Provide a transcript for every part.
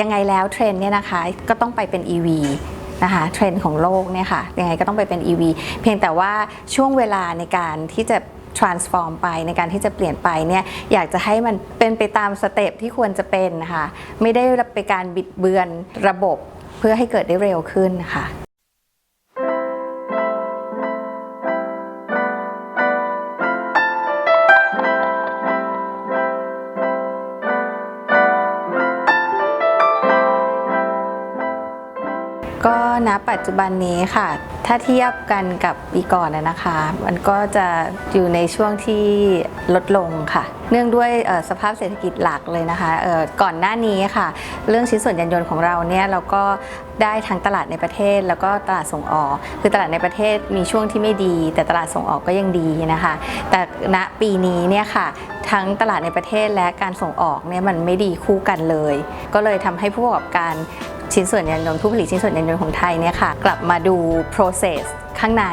ยังไงแล้วเทรนด์เนี่ยนะคะก็ต้องไปเป็น EV นะคะเทรนด์ของโลกเนี่ยค่ะยังไงก็ต้องไปเป็น EV เพียงแต่ว่าช่วงเวลาในการที่จะ transform ไปในการที่จะเปลี่ยนไปเนี่ยอยากจะให้มันเป็นไปตามสเต็ปที่ควรจะเป็นนะคะไม่ได้ไปการบิดเบือนระบบเพื่อให้เกิดได้เร็วขึ้นนะคะ ก็ณปัจจุบันนี้ค่ะ ถ้าเทียบกันกับปีก่อนนะนะคะ มันก็จะอยู่ในช่วงที่ลดลงค่ะ เนื่องด้วยสภาพเศรษฐกิจหลักเลยนะคะก่อนหน้านี้ค่ะ เรื่องชิ้นส่วนยานยนต์ของเราเนี่ยเราก็ได้ทั้งตลาดในประเทศแล้วก็ตลาดส่งออก คือตลาดในประเทศมีช่วงที่ไม่ดี แต่ตลาดส่งออกก็ยังดีนะคะ แต่ณปีนี้เนี่ยค่ะทั้งตลาดในประเทศและการส่งออกเนี่ยมันไม่ดีคู่กันเลย ก็เลยทำให้ผู้ประกอบการชิ้นส่วนยานยนต์ผู้ผลิตชิ้นส่วนยานยนต์ของไทยเนี่ยค่ะกลับมาดู process ข้างใน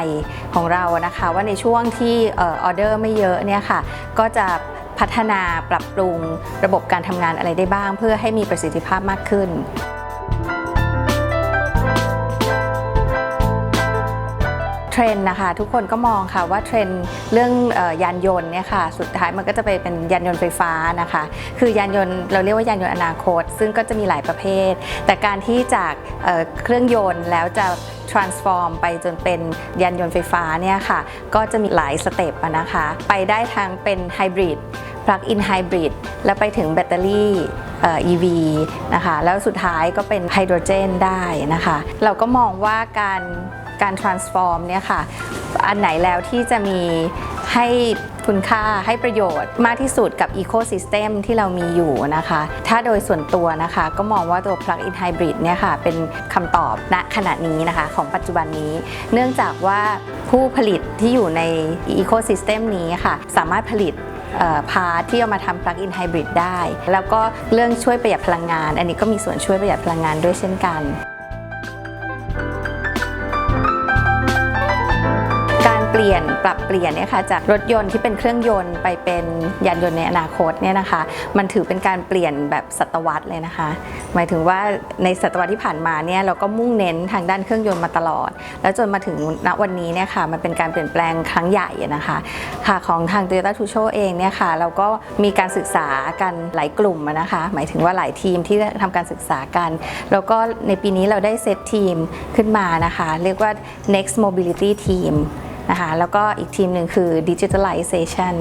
ของเรานะคะ ว่าในช่วงที่ออเดอร์ไม่เยอะเนี่ยค่ะก็จะ พัฒนาปรับปรุงระบบการทำงานอะไรได้บ้าง เพื่อให้มีประสิทธิภาพมากขึ้น เทรนด์นะคะทุกคนก็มองค่ะว่าเทรนด์เรื่องออยานยนต์เนี่ยค่ะสุดท้ายมันก็จะไปเป็นยานยนต์ไฟฟ้านะคะ คือยานยนต์เราเรียกว่ายานยนต์อนาคต ซึ่งก็จะมีหลายประเภท แต่การที่จากเเครื่องยนต์แล้วจะ transform ไปจนเป็นยานยนต์ไฟฟ้าเนี่ยค่ะก็จะมีหลายสเต็ปนะคะ ไปได้ทั้งเป็นไฮบริด plug-in hybrid แล้วไปถึงแบตเตอรี่เอ่อ EV นะคะแล้วสุดท้ายก็เป็นไฮโดรเจนได้นะคะ เราก็มองว่าการ การ transform เนี่ยค่ะ อันไหนแล้วที่จะมีให้คุณค่าให้ประโยชน์มากที่สุดกับ Ecosystem ที่เรามีอยู่นะคะ ถ้าโดยส่วนตัวนะคะก็มองว่าตัว Plug-in Hybrid เนี่ยค่ะเป็นคำตอบณขณะนี้นะคะของปัจจุบันนี้ เนื่องจากว่าผู้ผลิตที่อยู่ใน Ecosystem นี้ค่ะสามารถผลิตพาทที่เอามาทำ plug-in hybrid ได้ แล้วก็เรื่องช่วยประหยัดพลังงาน อันนี้ก็มีส่วนช่วยประหยัดพลังงานด้วยเช่นกัน ลี่ยนปรับเปลี่ยนเนี่ยค่ะจากรถยนต์ที่เป็นเครื่องยนต์ไปเป็นยานยนต์ในอนาคตเนี่ยนะคะ มันถือเป็นการเปลี่ยนแบบศตวรรษเลยนะคะ หมายถึงว่าในศตวรรษที่ผ่านมาเนี่ยเราก็มุ่งเน้นทางด้านเครื่องยนต์มาตลอด แล้วจนมาถึงณวันนี้เนี่ยค่ะมันเป็นการเปลี่ยนแปลงครั้งใหญ่นะคะค่ะของทาง Toyota t u s h o เองเนี่ยค่ะเราก็มีการศึกษากันหลายกลุ่มนะคะ หมายถึงว่าหลายทีมที่ทำการศึกษากัน แล้วก็ในปีนี้เราได้เซตทีมขึ้นมานะคะ เรียกว่า next mobility team นะคะแล้วก็อีกทีมหนึ่งคือ digitalization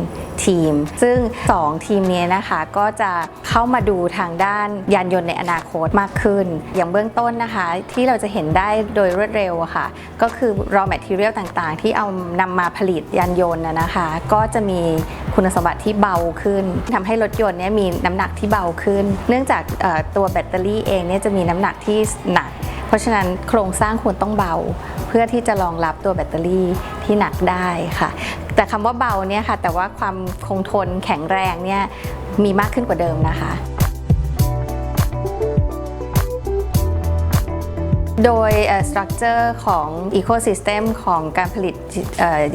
team ซึ่ง 2 ทีมนี้นะคะก็จะเข้ามาดูทางด้านยานยนต์ในอนาคตมากขึ้น อย่างเบื้องต้นนะคะที่เราจะเห็นได้โดยรวดเร็วะค่ะ ก็คือ raw material ต่างๆ ที่เอานำมาผลิตยานยนต์นะคะ ก็จะมีคุณสมบัติที่เบาขึ้นทำให้รถยนต์นี่ยมีน้ำหนักที่เบาขึ้น เนื่องจากตัวแบตเตอรี่เองเนี่ยจะมีน้ำหนักที่หนัก ราะฉะนั้นโครงสร้างควรต้องเบา เพื่อที่จะรองรับตัวแบตเตอรี่ที่หนักได้ค่ะ แต่คำว่าเบาเนี่ยค่ะ แต่ว่าความคงทนแข็งแรงเนี่ยมีมากขึ้นกว่าเดิมนะคะ โดยสตรัคเจอร์ของ Ecosystem ของการผลิต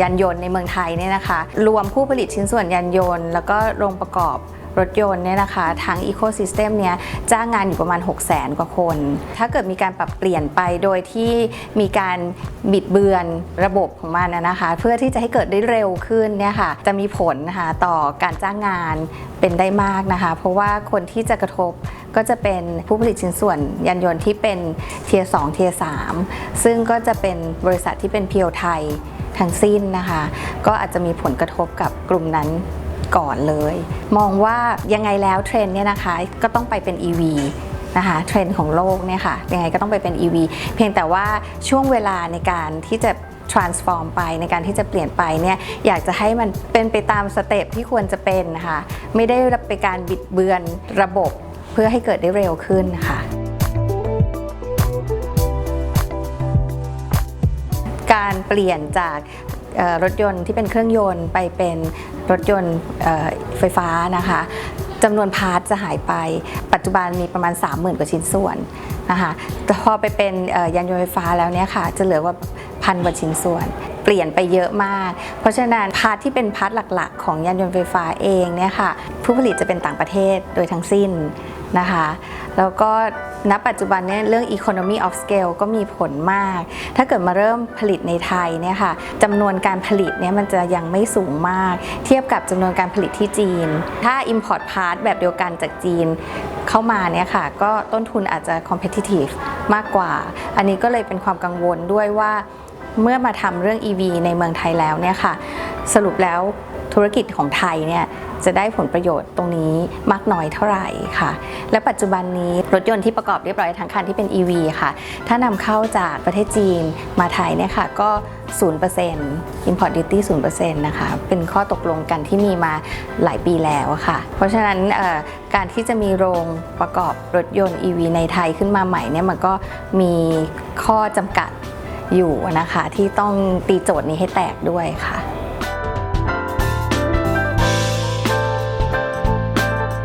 ยานยนต์ในเมืองไทยเนี่ยนะคะ รวมผู้ผลิตชิ้นส่วนยานยนต์ แล้วก็โรงประกอบ รถยนต์เนี่ยนะคะทั้ง Ecosystem เนี้ยจ้างงานอยู่ประมาณ 6 0 0 0 0 0กว่าคน ถ้าเกิดมีการปรับเปลี่ยนไปโดยที่มีการบิดเบือนระบบของมันนะนะคะ เพื่อที่จะให้เกิดได้เร็วขึ้นเนี่ยค่ะจะมีผลนะคะต่อการจ้างงานเป็นได้มากนะคะ เพราะว่าคนที่จะกระทบก็จะเป็นผู้ผลิตชิ้นส่วนยานยนต์ที่เป็นเทียร์2เทียร์3ซึ่งก็จะเป็นบริษัทที่เป็นเพียวไทยทั้งสิ้นนะคะ ก็อาจจะมีผลกระทบกับกลุ่มนั้น ก่อนเลย มองว่ายังไงแล้วเทรนเนี่ยนะคะก็ต้องไปเป็น EV นะคะเทรนด์ของโลกเนี่ยค่ะยังไงก็ต้องไปเป็น EV เพียงแต่ว่าช่วงเวลาในการที่จะ transform ไปในการที่จะเปลี่ยนไปเนี่ยอยากจะให้มันเป็นไปตามสเต็ปที่ควรจะเป็นนะคะไม่ได้ไปการบิดเบือนระบบเพื่อให้เกิดได้เร็วขึ้นค่ะการเปลี่ยนจากรถยนต์ที่เป็นเครื่องยนต์ไปเป็น รถยนต์ไฟฟ้านะคะจำนวนพาร์ทจะหายไป ปัจจุบันมีประมาณ 30,000 กว่าชิ้นส่วนนะคะแต่พอไปเป็นยานยนต์ไฟฟ้าแล้วเนี่ยค่ะ จะเหลือว่าพันกว่าชิ้นส่วน เปลี่ยนไปเยอะมาก เพราะฉะนั้นพาร์ทที่เป็นพาร์ทหลักๆ ของยานยนต์ไฟฟ้าเองเนี่ยค่ะ ผู้ผลิตจะเป็นต่างประเทศโดยทั้งสิ้นนะคะ แล้วก็ณปัจจุบันเนี่ยเรื่อง economy of scale ก็มีผลมาก ถ้าเกิดมาเริ่มผลิตในไทยเนี่ยค่ะจำนวนการผลิตเนี่ยมันจะยังไม่สูงมาก เทียบกับจำนวนการผลิตที่จีน ถ้า import part แบบเดียวกันจากจีนเข้ามาเนี่ยค่ะก็ต้นทุนอาจจะ competitive มากกว่า อันนี้ก็เลยเป็นความกังวลด้วยว่าเมื่อมาทำเรื่อง EV ในเมืองไทยแล้วเนี่ยค่ะ สรุปแล้วธุรกิจของไทยเนี่ย จะได้ผลประโยชน์ตรงนี้มากน้อยเท่าไหร่ค่ะ และปัจจุบันนี้รถยนต์ที่ประกอบเรียบร้อยทั้งคันที่เป็น EV ค่ะ ถ้านำเข้าจากประเทศจีนมาไทยเนี่ยค่ะก็0% import duty 0%นะคะ เป็นข้อตกลงกันที่มีมาหลายปีแล้วค่ะ เพราะฉะนั้นการที่จะมีโรงประกอบรถยนต์ EV ในไทยขึ้นมาใหม่เนี่ยมันก็มีข้อจำกัดอยู่นะคะ ที่ต้องตีโจทย์นี้ให้แตกด้วยค่ะ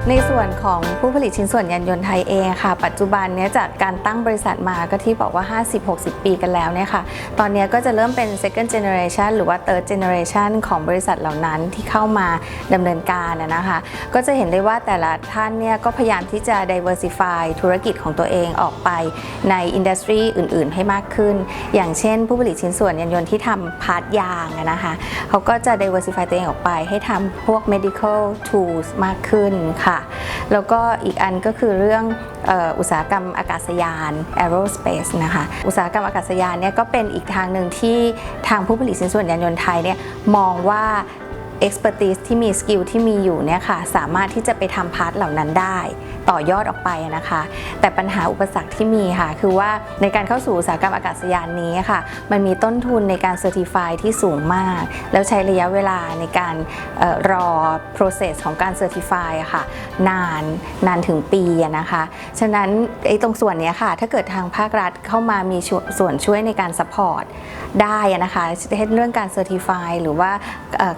ในส่วนของผู้ผลิตชิ้นส่วนยานยนต์ไทยเองค่ะ ปัจจุบันเนี้ยจากการตั้งบริษัทมาก็ที่บอกว่า 50-60 ปีกันแล้วเนี่ยค่ะ ตอนนี้ก็จะเริ่มเป็น second generation หรือว่า third generation ของบริษัทเหล่านั้นที่เข้ามาดำเนินการนะคะ ก็จะเห็นได้ว่าแต่ละท่านเนี่ยก็พยายามที่จะ diversify ธุรกิจของตัวเองออกไปในอินดัสทรีอื่น ๆ ให้มากขึ้น อย่างเช่น ผู้ผลิตชิ้นส่วนยานยนต์ที่ทำพาร์ทยางนะคะเขาก็จะ diversify ตัวเองออกไปให้ทำพวก medical tools มากขึ้นค่ะแล้วก็อีกอันก็คือเรื่องอุตสาหกรรมอากาศยาน aerospace นะคะ อุตสาหกรรมอากาศยานเนี่ยก็เป็นอีกทางหนึ่งที่ทางผู้ผลิตชิ้นส่วนยานยนต์ไทยเนี่ยมองว่า expertise ที่มีสกิลที่มีอยู่เนี่ยค่ะสามารถที่จะไปทำพาร์ทเหล่านั้นได้ ต่อยอดออกไปนะคะ แต่ปัญหาอุปสรรคที่มีค่ะ คือว่าในการเข้าสู่อุตสาหกรรมอากาศยานนี้ค่ะ มันมีต้นทุนในการเซอร์ติฟายที่สูงมาก แล้วใช้ระยะเวลาในการออรอ process ของการเซอร์ติฟายค่ะ นานนานถึงปีนะคะ ฉะนั้นไอ้ตรงส่วนนี้ค่ะ ถ้าเกิดทางภาครัฐเข้ามามีส่วนช่วยในการ support ได้นะคะเช่นเรื่องการเซอร์ติฟายหรือว่า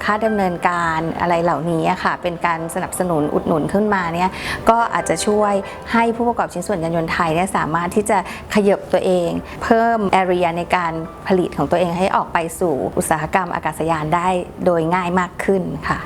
ค่าดำเนินการอะไรเหล่านี้ค่ะ เป็นการสนับสนุนอุดหนุนขึ้นมาเนี่ยก็อาจจะช่วยให้ผู้ประกอบชิ้นส่วนยานยนต์ไทยเนี่ยสามารถที่จะขยับตัวเอง เพิ่ม area ในการผลิตของตัวเองให้ออกไปสู่อุตสาหกรรมอากาศยานได้โดยง่ายมากขึ้นค่ะ